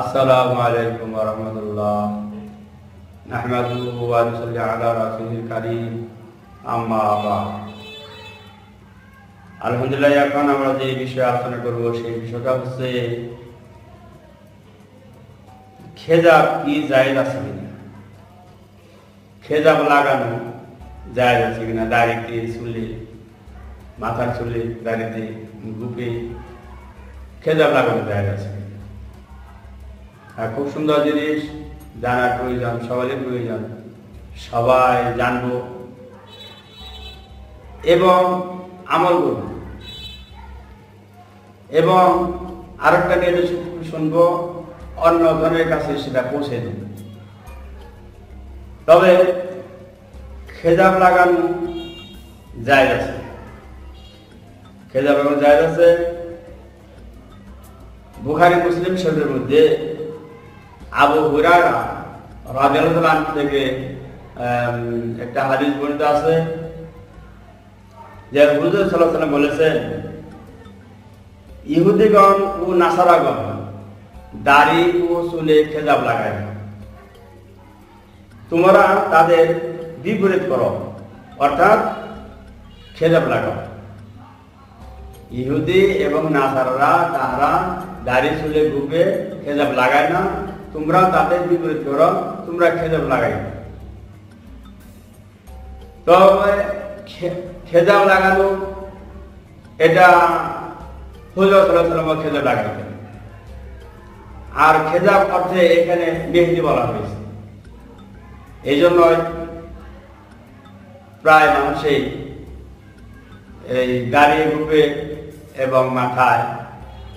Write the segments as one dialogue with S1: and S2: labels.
S1: আসসালামু আলাইকুম রহমতুল্লাহ। আলহামদুলিল্লাহ, এখন আমরা যে বিষয়ে আলোচনা করব, সেই বিষয়টা হচ্ছে খেজা কি জায়েজ আছে কিনা? খেজাব লাগানো জায়েজ আছে কিনা? দাড়িতে চুলে মাথার চুলে দাড়িতে বুকে খেজাব লাগানো জায়েজ আছে। আর খুব সুন্দর জিনিস, জানার প্রয়োজন, সবারই প্রয়োজন। সবাই জানব। এবং আমল করব। এবং আরেকটা নিয়ে শুনব, অন্য জনের কাছে সেটা পৌঁছে দেব। তবে খেজাব লাগানো জায়গা আছে। খেজাব লাগানো জায়গা আছে। বুখারি, মুসলিম শরীরের মধ্যে আবু হুরারা আনহু থেকে একটা হাদিস বর্ণিত আছে, যে হুজুর ওয়াসাল্লাম বলেছেন, ইহুদিগণ ও নাসারাগণ দাড়ি ও চুলে খেজাব লাগায় তোমরা তাদের বিপরীত করো, অর্থাৎ খেজাব লাগাও। ইহুদি এবং নাসাররা তাহারা দাড়ি চুলে ঘুপে খেজাব লাগায় না। তোমরা তাদের বিপরীত করো, তোমরা খেজাব লাগাই। তবে খেজাব লাগানো, এটা হুজুর সাল্লাল্লাহু খেজাব লাগাইতেন। আর খেজাব অর্থে এখানে মেহেদি বলা হয়েছে। এই জন্যই প্রায় মানুষই এই দাড়ি রূপে এবং মাথায়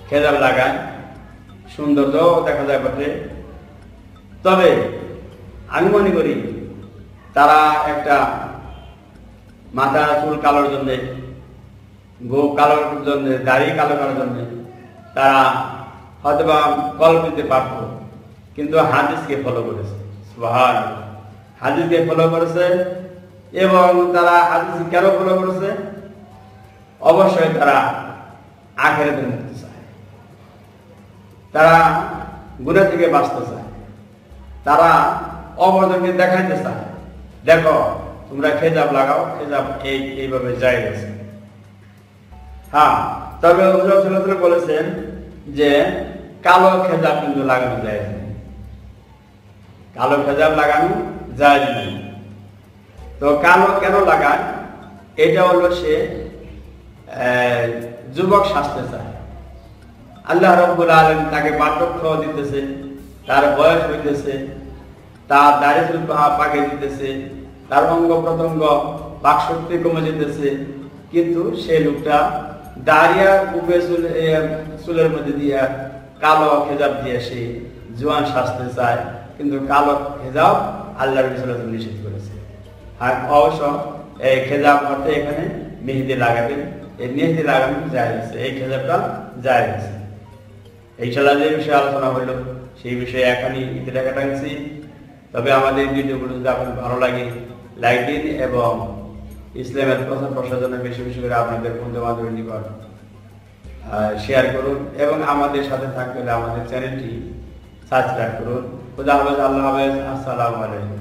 S1: খেজাব লাগায়। সৌন্দর্য দেখা যায় বটে। তবে আমি মনে করি তারা একটা মাথা চুল কালোর জন্যে গো কালোর জন্য, দাড়ি কালো করার জন্য তারা হয়তো বা কল দিতে পারত, কিন্তু হাদিসকে ফলো করেছে। সুবহান হাদিসকে ফলো করেছে এবং তারা হাদিস কেন ফলো করেছে? অবশ্যই তারা আখেরাতে মুক্তি চায়। তারা গুণা থেকে বাঁচতে চায়। তারা অবদানকে দেখাইতে চায়। দেখো, তোমরা খেজাব লাগাও, খেজাব এই, এইভাবে যাই গেছে। হ্যাঁ তবে হুজুর বলেছেন যে, কালো খেজাব কিন্তু লাগানো যায় কালো খেজাব লাগানো যায় না। তো কালো কেন লাগায়? এটা হলো সে যুবক শাস্তে চায়। আল্লাহ রব্বুল আলম তাকে বার্ধক্য দিতেছে, তার বয়স হইতেছে, তার চুল পাকে দিতেছে, তার অঙ্গ প্রত্যঙ্গ বাকশক্তি কমে যেতেছে, কিন্তু সেই লোকটা দাঁড়িয়া বুকে চুল চুলের মধ্যে দিয়া কালো খেজাব দিয়ে সে জোয়ান সাজতে চায়, কিন্তু কালো খেজাব আল্লাহ রবি সাল্লাহ নিষেধ করেছে। আর অবশ্য এই খেজাব অর্থে এখানে মেহেদি লাগাবেন, এই মেহেদি লাগানো যায় এই খেজাবটা যায় গেছে এই খেলা যে বিষয়ে আলোচনা হলো, সেই বিষয়ে এখনই ইতি লেখা টানছি তবে আমাদের ভিডিওগুলো যদি আপনার ভালো লাগে লাইক দিন এবং ইসলামের প্রচার প্রসারণে বেশি বেশি করে আপনাদের বন্ধু বান্ধবের নিকট শেয়ার করুন এবং আমাদের সাথে থাকতে হলে আমাদের চ্যানেলটি সাবস্ক্রাইব করুন। খুদা হাফেজ, আল্লাহ হাফেজ, আসসালামু আলাইকুম।